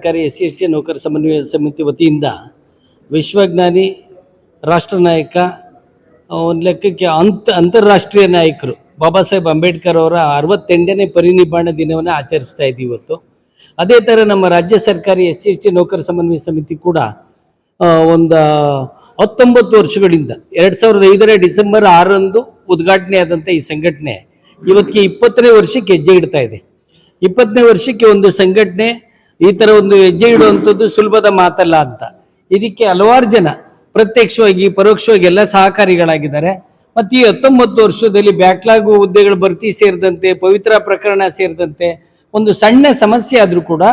ಸರ್ಕಾರಿ S C, S T ನೌಕರ ಸಮನ್ವಯ ಸಮಿತಿ ವತಿಯಿಂದ ವಿಶ್ವಜ್ಞಾನಿ, ರಾಷ್ಟ್ರ ನಾಯಕ ಒಂದು ಲೆಕ್ಕಕ್ಕೆ ಅಂತ, ಅಂತಾರಾಷ್ಟ್ರೀಯ ನಾಯಕರು. ಬಾಬಾ ಸಾಹೇಬ್ ಅಂಬೇಡ್ಕರ್ ಅವರ ಅರವತ್ತೆಂಟನೇ ಪರಿನಿಬ್ಬಾಣ ದಿನವನ್ನು ಆಚರಿಸ್ತಾ ಇದ್ದೀವಿ ಇವತ್ತು. ಅದೇ ಥರ ನಮ್ಮ ರಾಜ್ಯ ಸರ್ಕಾರಿ ಎಸ್ ಸಿ, ಎಸ್ ಟಿ ನೌಕರ ಸಮನ್ವಯ ಸಮಿತಿ ಕೂಡ ಒಂದು ಹತ್ತೊಂಬತ್ತು ವರ್ಷಗಳಿಂದ, ಎರಡು ಸಾವಿರದ ಐದರ ಡಿಸೆಂಬರ್ ಆರರಂದು ಉದ್ಘಾಟನೆ ಆದಂಥ ಈ ಸಂಘಟನೆ ಇವತ್ತಿಗೆ ಇಪ್ಪತ್ತನೇ ವರ್ಷಕ್ಕೆ ಹೆಜ್ಜೆ ಇಡ್ತಾ ಇದೆ. ಇಪ್ಪತ್ತನೇ ವರ್ಷಕ್ಕೆ ಒಂದು ಸಂಘಟನೆ ಈ ತರ ಒಂದು ಹೆಜ್ಜೆ ಇಡುವಂಥದ್ದು ಸುಲಭದ ಮಾತಲ್ಲ ಅಂತ. ಇದಕ್ಕೆ ಹಲವಾರು ಜನ ಪ್ರತ್ಯಕ್ಷವಾಗಿ, ಪರೋಕ್ಷವಾಗಿ ಎಲ್ಲ ಸಹಕಾರಿಗಳಾಗಿದ್ದಾರೆ. ಮತ್ತು ಈ ಹತ್ತೊಂಬತ್ತು ವರ್ಷದಲ್ಲಿ ಬ್ಯಾಕ್ಲಾಗ್ ಹುದ್ದೆಗಳ ಭರ್ತಿ ಸೇರಿದಂತೆ, ಪವಿತ್ರ ಪ್ರಕರಣ ಸೇರಿದಂತೆ ಒಂದು ಸಣ್ಣ ಸಮಸ್ಯೆ ಆದರೂ ಕೂಡ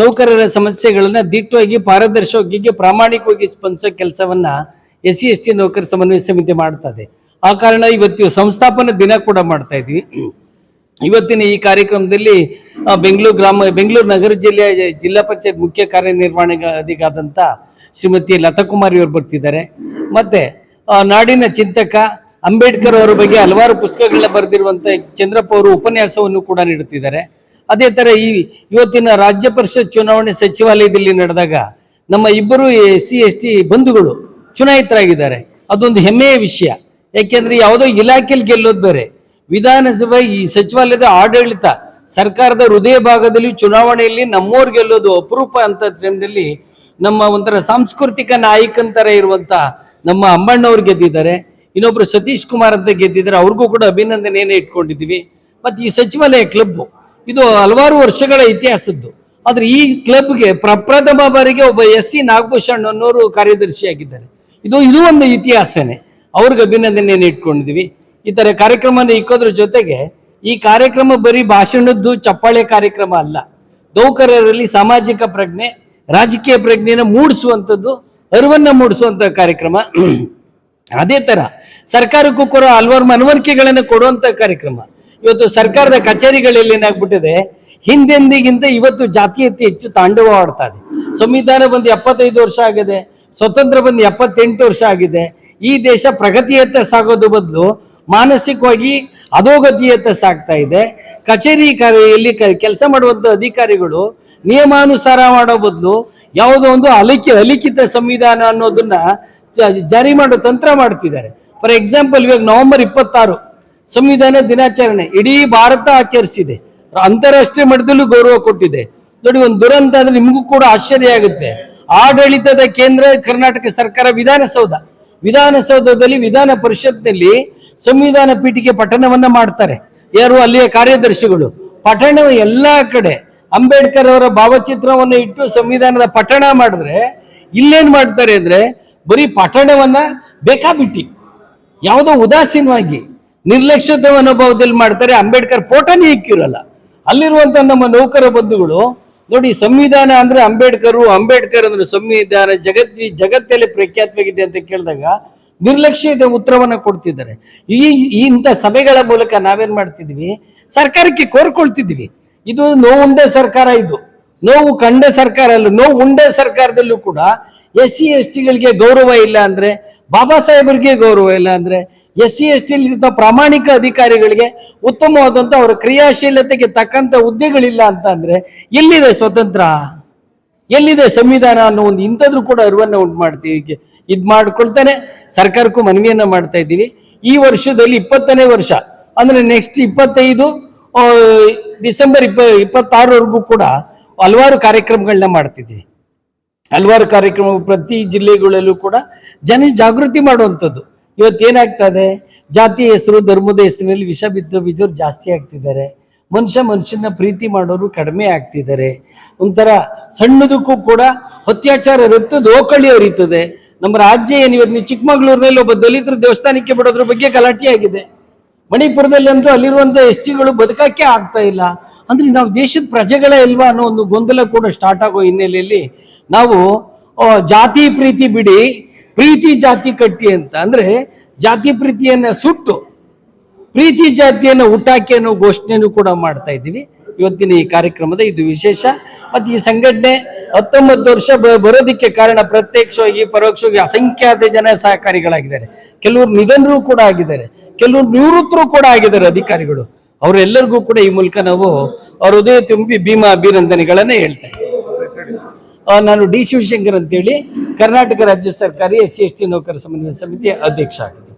ನೌಕರರ ಸಮಸ್ಯೆಗಳನ್ನು ದಿಟ್ಟವಾಗಿ ಪಾರದರ್ಶಕವಾಗಿ, ಪ್ರಾಮಾಣಿಕವಾಗಿ ಸ್ಪಂದಿಸೋ ಕೆಲಸವನ್ನ ಎಸ್ ಸಿ ಎಸ್ ಟಿ ನೌಕರ ಸಮನ್ವಯ ಸಮಿತಿ ಮಾಡ್ತದೆ ಆ ಕಾರಣ ಇವತ್ತು ಸಂಸ್ಥಾಪನಾ ದಿನ ಕೂಡ ಮಾಡ್ತಾ ಇದ್ವಿ. ಇವತ್ತಿನ ಈ ಕಾರ್ಯಕ್ರಮದಲ್ಲಿ ಬೆಂಗಳೂರು ಗ್ರಾಮ, ಬೆಂಗಳೂರು ನಗರ ಜಿಲ್ಲೆಯ ಜಿಲ್ಲಾ ಪಂಚಾಯತ್ ಮುಖ್ಯ ಕಾರ್ಯನಿರ್ವಹಣಾಧಿಕಾದಂಥ ಶ್ರೀಮತಿ ಲತಾಕುಮಾರಿ ಅವರು ಬರ್ತಿದ್ದಾರೆ. ಮತ್ತೆ ನಾಡಿನ ಚಿಂತಕ ಅಂಬೇಡ್ಕರ್ ಅವರ ಬಗ್ಗೆ ಹಲವಾರು ಪುಸ್ತಕಗಳನ್ನ ಬರೆದಿರುವಂಥ ಚಂದ್ರಪ್ಪ ಅವರು ಉಪನ್ಯಾಸವನ್ನು ಕೂಡ ನೀಡುತ್ತಿದ್ದಾರೆ. ಅದೇ ತರ ಈ ಇವತ್ತಿನ ರಾಜ್ಯ ಪರಿಷತ್ ಚುನಾವಣೆ ಸಚಿವಾಲಯದಲ್ಲಿ ನಡೆದಾಗ ನಮ್ಮ ಇಬ್ಬರು ಎಸ್ ಸಿ ಎಸ್ ಟಿ ಬಂಧುಗಳು ಚುನಾಯಿತರಾಗಿದ್ದಾರೆ. ಅದೊಂದು ಹೆಮ್ಮೆಯ ವಿಷಯ. ಯಾಕೆಂದ್ರೆ ಯಾವುದೋ ಇಲಾಖೆಯಲ್ಲಿ ಗೆಲ್ಲೋದು ಬೇರೆ. ವಿಧಾನಸಭೆ ಈ ಸಚಿವಾಲಯದ ಆಡಳಿತ ಸರ್ಕಾರದ ಹೃದಯ ಭಾಗದಲ್ಲಿ ಚುನಾವಣೆಯಲ್ಲಿ ನಮ್ಮೋರ್ ಗೆಲ್ಲೋದು ಅಪರೂಪ ಅಂತ ಟೈಮ್ನಲ್ಲಿ ನಮ್ಮ ಒಂಥರ ಸಾಂಸ್ಕೃತಿಕ ನಾಯಕಂತರ ಇರುವಂತ ನಮ್ಮ ಅಮ್ಮಣ್ಣವ್ರು ಗೆದ್ದಿದ್ದಾರೆ. ಇನ್ನೊಬ್ರು ಸತೀಶ್ ಕುಮಾರ್ ಅಂತ ಗೆದ್ದಿದ್ದಾರೆ. ಅವ್ರಿಗೂ ಕೂಡ ಅಭಿನಂದನೆಯನ್ನೇ ಇಟ್ಕೊಂಡಿದ್ದೀವಿ. ಮತ್ತು ಈ ಸಚಿವಾಲಯ ಕ್ಲಬ್ ಇದು ಹಲವಾರು ವರ್ಷಗಳ ಇತಿಹಾಸದ್ದು. ಆದರೆ ಈ ಕ್ಲಬ್ಗೆ ಪ್ರಪ್ರಥಮ ಬಾರಿಗೆ ಒಬ್ಬ ಎಸ್ ಸಿ ನಾಗಭೂಷಣ್ ಅನ್ನೋರು ಕಾರ್ಯದರ್ಶಿಯಾಗಿದ್ದಾರೆ. ಇದು ಇದು ಒಂದು ಇತಿಹಾಸನೇ. ಅವ್ರಿಗೆ ಅಭಿನಂದನೆಯನ್ನು ಇಟ್ಕೊಂಡಿದ್ದೀವಿ. ಈ ತರ ಕಾರ್ಯಕ್ರಮನ ಇಕ್ಕೋದ್ರ ಜೊತೆಗೆ ಈ ಕಾರ್ಯಕ್ರಮ ಬರೀ ಭಾಷಣದ್ದು ಚಪ್ಪಾಳೆ ಕಾರ್ಯಕ್ರಮ ಅಲ್ಲ. ದೌಕರರಲ್ಲಿ ಸಾಮಾಜಿಕ ಪ್ರಜ್ಞೆ, ರಾಜಕೀಯ ಪ್ರಜ್ಞೆನ ಮೂಡಿಸುವಂಥದ್ದು, ಅರಿವನ್ನ ಮೂಡಿಸುವಂತ ಕಾರ್ಯಕ್ರಮ. ಅದೇ ತರ ಸರ್ಕಾರಕ್ಕೂ ಕೂಡ ಹಲವಾರು ಮನವರಿಕೆಗಳನ್ನು ಕೊಡುವಂತ ಕಾರ್ಯಕ್ರಮ. ಇವತ್ತು ಸರ್ಕಾರದ ಕಚೇರಿಗಳಲ್ಲಿ ಏನಾಗ್ಬಿಟ್ಟಿದೆ ಹಿಂದೆಂದಿಗಿಂತ ಇವತ್ತು ಜಾತೀಯತೆ ಹೆಚ್ಚು ತಾಂಡವವಾಡ್ತಾ ಇದೆ. ಸಂವಿಧಾನ ಬಂದು ಎಪ್ಪತ್ತೈದು ವರ್ಷ ಆಗಿದೆ, ಸ್ವತಂತ್ರ ಬಂದು ಎಪ್ಪತ್ತೆಂಟು ವರ್ಷ ಆಗಿದೆ. ಈ ದೇಶ ಪ್ರಗತಿಯತ್ತ ಸಾಗೋದು ಬದಲು ಮಾನಸಿಕವಾಗಿ ಅಧೋಗತಿಯತ್ತ ಸಾಗ್ತಾ ಇದೆ. ಕಚೇರಿ ಕಾರ್ಯಲ್ಲಿ ಕೆಲಸ ಮಾಡುವಂಥ ಅಧಿಕಾರಿಗಳು ನಿಯಮಾನುಸಾರ ಮಾಡೋ ಬದಲು ಯಾವುದೋ ಒಂದು ಅಲಿಖಿ, ಅಲಿಖಿತ ಸಂವಿಧಾನ ಅನ್ನೋದನ್ನ ಜಾರಿ ಮಾಡೋ ತಂತ್ರ ಮಾಡ್ತಿದ್ದಾರೆ. ಫಾರ್ ಎಕ್ಸಾಂಪಲ್ ಇವಾಗ ನವೆಂಬರ್ ಇಪ್ಪತ್ತಾರು ಸಂವಿಧಾನ ದಿನಾಚರಣೆ ಇಡೀ ಭಾರತ ಆಚರಿಸಿದೆ. ಅಂತಾರಾಷ್ಟ್ರೀಯ ಮಟ್ಟದಲ್ಲೂ ಗೌರವ ಕೊಟ್ಟಿದೆ. ನೋಡಿ, ಒಂದು ದುರಂತ ಅಂದ್ರೆ ನಿಮಗೂ ಕೂಡ ಆಶ್ಚರ್ಯ ಆಗುತ್ತೆ. ಆಡಳಿತದ ಕೇಂದ್ರ ಕರ್ನಾಟಕ ಸರ್ಕಾರ ವಿಧಾನಸೌಧ. ವಿಧಾನಸೌಧದಲ್ಲಿ ವಿಧಾನ ಪರಿಷತ್ನಲ್ಲಿ ಸಂವಿಧಾನ ಪೀಠಿಕೆ ಪಠಣವನ್ನ ಮಾಡ್ತಾರೆ. ಯಾರು ಅಲ್ಲಿಯ ಕಾರ್ಯದರ್ಶಿಗಳು? ಪಠಣ ಎಲ್ಲಾ ಕಡೆ. ಅಂಬೇಡ್ಕರ್ ಅವರ ಭಾವಚಿತ್ರವನ್ನು ಇಟ್ಟು ಸಂವಿಧಾನದ ಪಠಣ ಮಾಡಿದ್ರೆ ಇಲ್ಲೇನ್ ಮಾಡ್ತಾರೆ ಅಂದ್ರೆ ಬರೀ ಪಠಣವನ್ನ ಬೇಕಾಬಿಟ್ಟಿ. ಯಾವುದೋ ಉದಾಸೀನವಾಗಿ ನಿರ್ಲಕ್ಷ್ಯತೆ ಮನೋಭಾವದಲ್ಲಿ ಮಾಡ್ತಾರೆ ಅಂಬೇಡ್ಕರ್ ಫೋಟೋನೇ ಇಕ್ಕಿರಲ್ಲ. ಅಲ್ಲಿರುವಂತ ನಮ್ಮ ನೌಕರ ಬಂಧುಗಳು, ನೋಡಿ ಸಂವಿಧಾನ ಅಂದ್ರೆ ಅಂಬೇಡ್ಕರ್ ಅಂಬೇಡ್ಕರ್ ಅಂದ್ರೆ ಸಂವಿಧಾನ ಜಗತ್ತಿ ಜಗತ್ತಲ್ಲಿ ಪ್ರಖ್ಯಾತವಾಗಿದೆ ಅಂತ ಕೇಳಿದಾಗ ನಿರ್ಲಕ್ಷ್ಯದ ಉತ್ತರವನ್ನು ಕೊಡ್ತಿದ್ದಾರೆ. ಈ ಇಂಥ ಸಭೆಗಳ ಮೂಲಕ ನಾವೇನ್ ಮಾಡ್ತಿದ್ವಿ? ಸರ್ಕಾರಕ್ಕೆ ಕೋರ್ಕೊಳ್ತಿದ್ವಿ. ಇದು ನೋವುಂಡ ಸರ್ಕಾರ ಇದು. ನೋವು ಕಂಡ ಸರ್ಕಾರ ಅಲ್ಲ ನೋವು ಉಂಡೆ ಸರ್ಕಾರದಲ್ಲೂ ಕೂಡ ಎಸ್ ಸಿ ಎಸ್ ಟಿಗಳಿಗೆ ಗೌರವ ಇಲ್ಲ ಅಂದ್ರೆ, ಬಾಬಾ ಸಾಹೇಬರಿಗೆ ಗೌರವ ಇಲ್ಲ ಅಂದ್ರೆ ಎಸ್ ಸಿ ಎಸ್ ಟಿ ಪ್ರಾಮಾಣಿಕ ಅಧಿಕಾರಿಗಳಿಗೆ ಉತ್ತಮವಾದಂತ ಅವರ ಕ್ರಿಯಾಶೀಲತೆಗೆ ತಕ್ಕಂತ ಹುದ್ದೆಗಳಿಲ್ಲ ಅಂತ ಅಂದ್ರೆ ಎಲ್ಲಿದೆ ಸ್ವತಂತ್ರ? ಎಲ್ಲಿದೆ ಸಂವಿಧಾನ ಅನ್ನೋ ಒಂದು ಇಂಥದ್ರು ಕೂಡ ಅರಿವನ್ನು ಉಂಟು ಮಾಡ್ತೀವಿ. ಇದ್ ಮಾಡ್ಕೊಳ್ತಾನೆ, ಸರ್ಕಾರಕ್ಕೂ ಮನವಿಯನ್ನ ಮಾಡ್ತಾ ಇದ್ದೀವಿ. ಈ ವರ್ಷದಲ್ಲಿ ಇಪ್ಪತ್ತನೇ ವರ್ಷ, ಅಂದ್ರೆ ನೆಕ್ಸ್ಟ್ ಇಪ್ಪತ್ತೈದು ಡಿಸೆಂಬರ್ ಇಪ್ಪ, ಇಪ್ಪತ್ತಾರವರೆಗೂ ಕೂಡ ಹಲವಾರು ಕಾರ್ಯಕ್ರಮಗಳನ್ನ ಮಾಡ್ತಿದ್ದೀವಿ. ಹಲವಾರು ಕಾರ್ಯಕ್ರಮ ಪ್ರತಿ ಜಿಲ್ಲೆಗಳಲ್ಲೂ ಕೂಡ ಜನ ಜಾಗೃತಿ ಮಾಡುವಂಥದ್ದು. ಇವತ್ತೇನಾಗ್ತದೆ? ಜಾತಿ ಹೆಸರು, ಧರ್ಮದ ಹೆಸರಿನಲ್ಲಿ ವಿಷ ಬಿದ್ದು ಬಿದ್ದವ್ರು ಜಾಸ್ತಿ ಆಗ್ತಿದ್ದಾರೆ. ಮನುಷ್ಯ ಮನುಷ್ಯನ ಪ್ರೀತಿ ಮಾಡೋರು ಕಡಿಮೆ ಆಗ್ತಿದ್ದಾರೆ. ಒಂಥರ ಸಣ್ಣದಕ್ಕೂ ಕೂಡ ಅತ್ಯಾಚಾರ ಇರುತ್ತೆ, ದೋಕಳಿ ಹರಿತದೆ. ನಮ್ಮ ರಾಜ್ಯ ಏನು ನೀವು ಚಿಕ್ಕಮಗಳೂರಿನಲ್ಲಿ ಒಬ್ಬ ದಲಿತರು ದೇವಸ್ಥಾನಕ್ಕೆ ಬಿಡೋದ್ರ ಬಗ್ಗೆ ಗಲಾಟೆ ಆಗಿದೆ. ಮಣಿಪುರದಲ್ಲಂತೂ ಅಲ್ಲಿರುವಂಥ ಎಸ್ ಟಿಗಳು ಬದುಕಕ್ಕೆ ಆಗ್ತಾ ಇಲ್ಲ. ಅಂದ್ರೆ ನಾವು ದೇಶದ ಪ್ರಜೆಗಳೇ ಇಲ್ವಾ ಅನ್ನೋ ಒಂದು ಗೊಂದಲ ಕೂಡ ಸ್ಟಾರ್ಟ್ ಆಗೋ ಹಿನ್ನೆಲೆಯಲ್ಲಿ ನಾವು ಜಾತಿ ಪ್ರೀತಿ ಬಿಡಿ, ಪ್ರೀತಿ ಜಾತಿ ಕಟ್ಟಿ ಅಂತ. ಅಂದ್ರೆ ಜಾತಿ ಪ್ರೀತಿಯನ್ನ ಸುಟ್ಟು ಪ್ರೀತಿ ಜಾತಿಯನ್ನು ಹುಟ್ಟಾಕಿ ಅನ್ನೋ ಘೋಷಣೆಯನ್ನು ಕೂಡ ಮಾಡ್ತಾ ಇದ್ದೀವಿ. ಇವತ್ತಿನ ಈ ಕಾರ್ಯಕ್ರಮದ ಇದು ವಿಶೇಷ. ಮತ್ತು ಈ ಸಂಘಟನೆ ಹತ್ತೊಂಬತ್ತು ವರ್ಷ ಬರೋದಕ್ಕೆ ಕಾರಣ ಪ್ರತ್ಯಕ್ಷವಾಗಿ, ಪರೋಕ್ಷವಾಗಿ ಅಸಂಖ್ಯಾತ ಜನ ಸಹಕಾರಿಗಳಾಗಿದ್ದಾರೆ. ಕೆಲವರು ನಿಧನರು ಕೂಡ ಆಗಿದ್ದಾರೆ. ಕೆಲವರು ನಿವೃತ್ತರು ಕೂಡ ಆಗಿದ್ದಾರೆ ಅಧಿಕಾರಿಗಳು. ಅವರೆಲ್ಲರಿಗೂ ಕೂಡ ಈ ಮೂಲಕ ನಾವು ಅವ್ರ ಹೃದಯ ತುಂಬಿ ಭೀಮಾ ಅಭಿನಂದನೆಗಳನ್ನ ಹೇಳ್ತಾ ಇದ್ದೀವಿ ನಾನು ಡಿ. ಶಿವಶಂಕರ್ ಅಂತೇಳಿ ಕರ್ನಾಟಕ ರಾಜ್ಯ ಸರ್ಕಾರಿ ಎಸ್ ಸಿ ಎಸ್ ಟಿ ನೌಕರ ಸಮನ್ವಯ ಸಮಿತಿಯ ಅಧ್ಯಕ್ಷ ಆಗಿದೆ